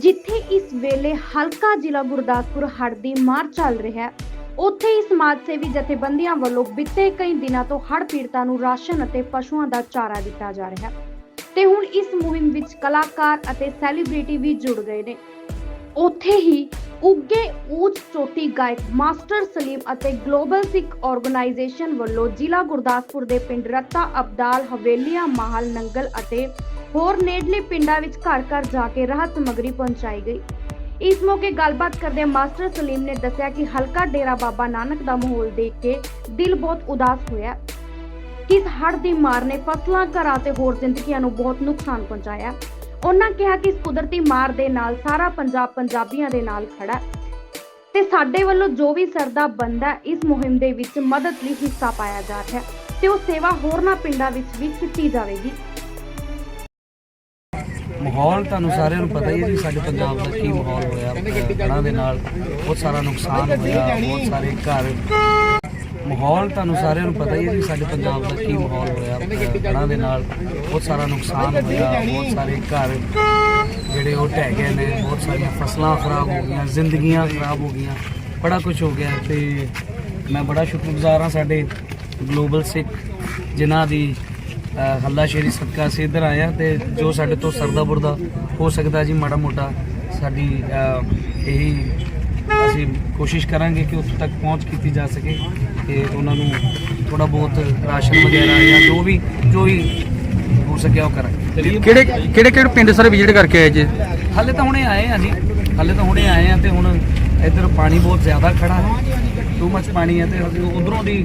ਵੇਲੇ ਹਲਕਾ ਜ਼ਿਲ੍ਹਾ ਗੁਰਦਾਸਪੁਰ ਹੜ੍ਹ ਦੀ ਮਾਰ ਚੱਲ ਰਿਹਾ ਹੈ, ਉੱਥੇ ਹੀ ਸਮਾਜ ਸੇਵੀ ਜਥੇਬੰਦੀਆਂ ਵੱਲੋਂ ਬੀਤੇ ਕਈ ਦਿਨਾਂ ਤੋਂ ਹੜ੍ਹ ਪੀੜਤਾਂ ਨੂੰ ਰਾਸ਼ਨ ਅਤੇ ਪਸ਼ੂਆਂ ਦਾ ਚਾਰਾ ਦਿੱਤਾ ਜਾ ਰਿਹਾ ਹੈ। ਤੇ ਹੁਣ ਇਸ ਮੁਹਿੰਮ ਵਿੱਚ ਕਲਾਕਾਰ ਅਤੇ ਸੈਲੀਬ੍ਰਿਟੀ ਵੀ ਜੁੜ ਗਏ ਨੇ। ਉੱਥੇ ਹੀ ਉੱਗੇ ਊਚ ਚੋਟੀ ਗਾਇਕ ਮਾਸਟਰ ਸਲੀਮ ਅਤੇ ਗਲੋਬਲ ਸਿੱਖ ਆਰਗੇਨਾਈਜੇਸ਼ਨ ਵੱਲੋਂ ਜ਼ਿਲ੍ਹਾ ਗੁਰਦਾਸਪੁਰ ਦੇ ਪਿੰਡ ਰੱਤਾ ਅਬਦਾਲ ਹਵੇਲੀਆਂ ਮਾਹਲ ਨੰਗਲ ਅਤੇ ਹੋਰ ਨੇੜਲੇ ਪਿੰਡਾਂ ਵਿੱਚ ਘਰ ਘਰ ਜਾ ਕੇ ਰਾਹਤ ਸਮੱਗਰੀ ਪਹੁੰਚਾਈ ਗਈ। ਇਸ ਮੌਕੇ ਗੱਲਬਾਤ ਕਰਦੇ ਮਾਸਟਰ ਸਲੀਮ ਨੇ ਦੱਸਿਆ ਕਿ ਹਲਕਾ ਡੇਰਾ ਬਾਬਾ ਨਾਨਕ ਦਾ ਮਾਹੌਲ ਦੇਖ ਕੇ ਦਿਲ ਬਹੁਤ ਉਦਾਸ ਹੋਇਆ। ਕਿ ਇਸ ਦੀ ਮਾਰ ਨੇ ਫਸਲਾਂ, ਘਰਾਂ ਤੇ ਹੋਰ ਜ਼ਿੰਦਗੀਆਂ ਨੂੰ ਬਹੁਤ ਨੁਕਸਾਨ ਪਹੁੰਚਾਇਆ। ਉਹਨਾਂ ਕਿਹਾ ਕਿ ਇਸ ਕੁਦਰਤੀ ਮਾਰ ਦੇ ਨਾਲ ਸਾਰਾ ਪੰਜਾਬ ਪੰਜਾਬੀਆਂ ਦੇ ਨਾਲ ਖੜਾ ਤੇ ਸਾਡੇ ਵੱਲੋਂ ਜੋ ਵੀ ਸਰਦਾ ਬੰਦਾ ਇਸ ਮੁਹਿੰਮ ਦੇ ਵਿੱਚ ਮਦਦ ਲਈ ਹਿੱਸਾ ਪਾਇਆ ਜਾ ਰਿਹਾ ਤੇ ਉਹ ਸੇਵਾ ਹੋਰਨਾਂ ਪਿੰਡਾਂ ਵਿੱਚ ਵੀ ਕੀਤੀ ਜਾਵੇਗੀ। ਮਾਹੌਲ ਤੁਹਾਨੂੰ ਸਾਰਿਆਂ ਨੂੰ ਪਤਾ ਹੀ ਹੈ ਜੀ, ਸਾਡੇ ਪੰਜਾਬ ਦਾ ਕੀ ਮਾਹੌਲ ਹੋਇਆ ਹੜ੍ਹਾਂ ਦੇ ਨਾਲ ਬਹੁਤ ਸਾਰਾ ਨੁਕਸਾਨ ਹੋਇਆ, ਬਹੁਤ ਸਾਰੇ ਘਰ। ਮਾਹੌਲ ਤੁਹਾਨੂੰ ਸਾਰਿਆਂ ਨੂੰ ਪਤਾ ਹੀ ਹੈ ਜੀ, ਸਾਡੇ ਪੰਜਾਬ ਦਾ ਕੀ ਮਾਹੌਲ ਹੋਇਆ ਹੜ੍ਹਾਂ ਦੇ ਨਾਲ ਬਹੁਤ ਸਾਰਾ ਨੁਕਸਾਨ ਹੋਇਆ, ਬਹੁਤ ਸਾਰੇ ਘਰ ਜਿਹੜੇ ਉਹ ਢਹਿ ਗਏ ਨੇ, ਬਹੁਤ ਸਾਰੀਆਂ ਫਸਲਾਂ ਖਰਾਬ ਹੋ ਗਈਆਂ, ਜ਼ਿੰਦਗੀਆਂ ਖਰਾਬ ਹੋ ਗਈਆਂ, ਬੜਾ ਕੁਝ ਹੋ ਗਿਆ ਤੇ ਮੈਂ ਬੜਾ ਸ਼ੁਕਰਗੁਜ਼ਾਰ ਹਾਂ ਸਾਡੇ ਗਲੋਬਲ ਸਿੱਖ ਜਿਨ੍ਹਾਂ ਦੀ ਅ, ਹੱਲਾਸ਼ੇਰੀ ਸਦਕਾ ਅਸੀਂ ਇੱਧਰ ਆਏ ਹਾਂ ਤੇ ਜੋ ਸਾਡੇ ਤੋਂ ਸਰਦਾ ਬੁਰਦਾ ਹੋ ਸਕਦਾ ਜੀ ਮਾੜਾ ਮੋਟਾ ਸਾਡੀ ਇਹੀ ਅਸੀਂ ਕੋਸ਼ਿਸ਼ ਕਰਾਂਗੇ ਕਿ ਉੱਥੋਂ ਤੱਕ ਪਹੁੰਚ ਕੀਤੀ ਜਾ ਸਕੇ ਕਿ ਉਹਨਾਂ ਨੂੰ ਥੋੜਾ ਬਹੁਤ ਰਾਸ਼ਨ ਵਗੈਰਾ ਜਾਂ ਜੋ ਵੀ ਜੋ ਵੀ ਹੋ ਸਕਿਆ ਉਹ ਕਰਾਂਗੇ। ਕਿਹੜੇ ਕਿਹੜੇ ਕਿਹੜੇ ਪਿੰਡ ਸਾਰੇ ਵਿਜ਼ਿਟ ਕਰਕੇ ਆਏ ਜੀ? ਹਾਲੇ ਤਾਂ ਹੁਣੇ ਆਏ ਆ ਜੀ ਹਾਲੇ ਤਾਂ ਹੁਣੇ ਆਏ ਆ ਤੇ ਹੁਣ ਇੱਧਰ ਪਾਣੀ ਬਹੁਤ ਜ਼ਿਆਦਾ ਖੜਾ ਹੈ। ਟੂ ਮੱਚ ਪਾਣੀ ਹੈ ਤੇ ਉਧਰੋਂ ਦੀ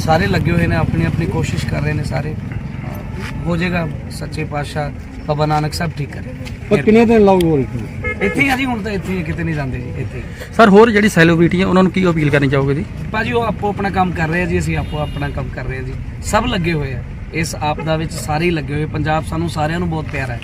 ਸਾਰੇ ਲੱਗੇ ਹੋਏ ਨੇ ਆਪਣੀ ਆਪਣੀ ਕੋਸ਼ਿਸ਼ ਕਰ ਰਹੇ ਨੇ ਸਾਰੇ। ਹੋ ਜਾਏਗਾ ਸੱਚੇ ਪਾਤਸ਼ਾਹ ਬਾਬਾ ਨਾਨਕ ਸਾਹਿਬ ਠੀਕ ਕਰੇ। ਕਿੰਨੇ ਦਿਨ ਲਾਉਗੇ ਇੱਥੇ? ਹੀ ਆ ਜੀ ਹੁਣ ਤਾਂ ਇੱਥੇ ਹੀ ਆ, ਕਿਤੇ ਨਹੀਂ ਜਾਂਦੇ ਜੀ ਇੱਥੇ ਹੀ। ਸਰ ਹੋਰ ਜਿਹੜੀ ਸੈਲੀਬ੍ਰਿਟੀ ਹੈ ਉਹਨਾਂ ਨੂੰ ਕੀ ਅਪੀਲ ਕਰਨੀ ਚਾਹੋਗੇ ਜੀ? ਭਾਜੀ ਉਹ ਆਪੋ ਆਪਣਾ ਕੰਮ ਕਰ ਰਹੇ ਆ ਜੀ ਅਸੀਂ ਆਪੋ ਆਪਣਾ ਕੰਮ ਕਰ ਰਹੇ ਆ ਜੀ। ਸਭ ਲੱਗੇ ਹੋਏ ਆ। ਇਸ ਆਪਦਾ ਵਿੱਚ ਸਾਰੇ ਹੀ ਲੱਗੇ ਹੋਏ ਪੰਜਾਬ ਸਾਨੂੰ ਸਾਰਿਆਂ ਨੂੰ ਬਹੁਤ ਪਿਆਰਾ ਹੈ।